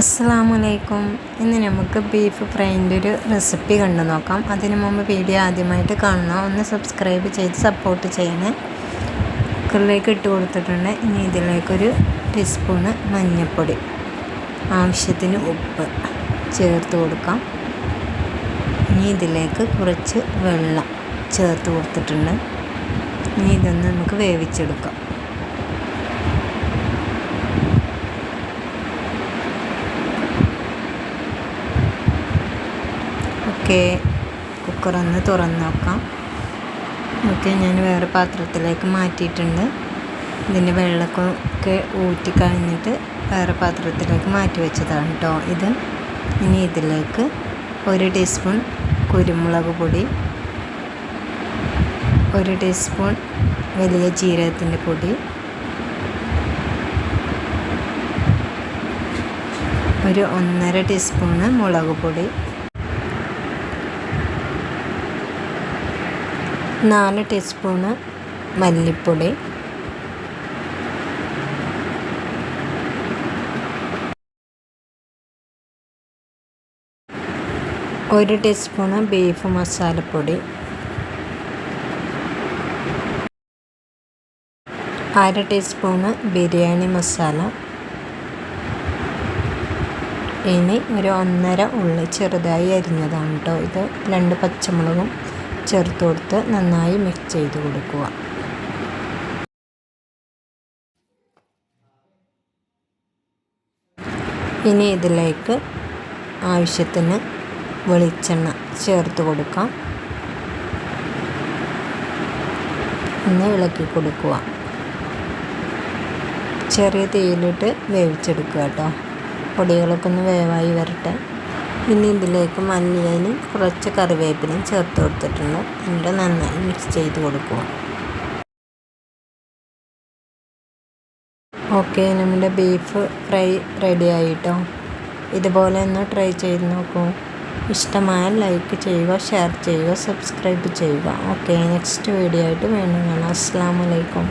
അസ്സാമലൈക്കും ഇന്ന് നമുക്ക് ബീഫ് ഫ്രൈന്റെ ഒരു റെസിപ്പി കണ്ടു നോക്കാം. അതിനു മുമ്പ് വീഡിയോ ആദ്യമായിട്ട് കാണണം ഒന്ന് സബ്സ്ക്രൈബ് ചെയ്ത് സപ്പോർട്ട് ചെയ്യണേ. കുക്കറിലേക്ക് ഇട്ട് കൊടുത്തിട്ടുണ്ട്. ഇനി ഇതിലേക്കൊരു ടീസ്പൂണ് മഞ്ഞൾപ്പൊടി ആവശ്യത്തിന് ഉപ്പ് ചേർത്ത് കൊടുക്കാം. ഇനി ഇതിലേക്ക് കുറച്ച് വെള്ളം ചേർത്ത് കൊടുത്തിട്ടുണ്ട്. ഇനി ഇതൊന്ന് നമുക്ക് വേവിച്ചെടുക്കാം. ഓക്കെ കുക്കറൊന്ന് തുറന്ന് നോക്കാം ഓക്കെ ഞാൻ വേറെ പാത്രത്തിലേക്ക് മാറ്റിയിട്ടുണ്ട്. ഇതിന്റെ വെള്ളമൊക്കെ ഊറ്റി കഴിഞ്ഞിട്ട് വേറെ പാത്രത്തിലേക്ക് മാറ്റി വെച്ചതാണ് കേട്ടോ ഇത്. ഇനി ഇതിലേക്ക് ഒരു ടീസ്പൂൺ കുരുമുളക് പൊടി ഒരു ടീസ്പൂൺ വലിയ ജീരകത്തിന്റെ പൊടി ഒരു ഒന്നര ടീസ്പൂണ് മുളക് പൊടി നാല് ടീസ്പൂണ് മല്ലിപ്പൊടി. ഒരു ടീസ്പൂണ് ബീഫ് മസാലപ്പൊടി. അര ടീസ്പൂണ് ബിരിയാണി മസാല. ഇനി ഒരു ഒന്നര ഉള്ളി ചെറുതായി അരിഞ്ഞതാണ് കേട്ടോ ഇത്. രണ്ട് പച്ചമുളകും ചേർത്ത് കൊടുത്ത് നന്നായി മിക്സ് ചെയ്ത് കൊടുക്കുക. ഇനി ഇതിലേക്ക് ആവശ്യത്തിന് വെളിച്ചെണ്ണ ചേർത്ത് കൊടുക്കാം. ഒന്ന് ഇളക്കി കൊടുക്കുക. ചെറിയ തീയിലിട്ട് വേവിച്ചെടുക്കുക കേട്ടോ. പൊടികളൊക്കെ ഒന്ന് വേവായി വരട്ടെ. ഇനി ഇതിലേക്ക് മല്ലിയിലും കുറച്ച് കറിവേപ്പിലയും ചേർത്ത് കൊടുത്തിട്ടുണ്ട്. എന്നിട്ട് നന്നായി മിക്സ് ചെയ്ത് കൊടുക്കുക. ഓക്കെ നമ്മുടെ ബീഫ് ഫ്രൈ റെഡി ആയിട്ടോ? ഇതുപോലെ ഒന്ന് ട്രൈ ചെയ്ത് നോക്കൂ. ഇഷ്ടമായ ലൈക്ക് ചെയ്യുക ഷെയർ ചെയ്യുക സബ്സ്ക്രൈബ് ചെയ്യുക. ഓക്കെ നെക്സ്റ്റ് വീഡിയോ ആയിട്ട് വീണ്ടും കാണാം. അസ്സാം വലൈക്കും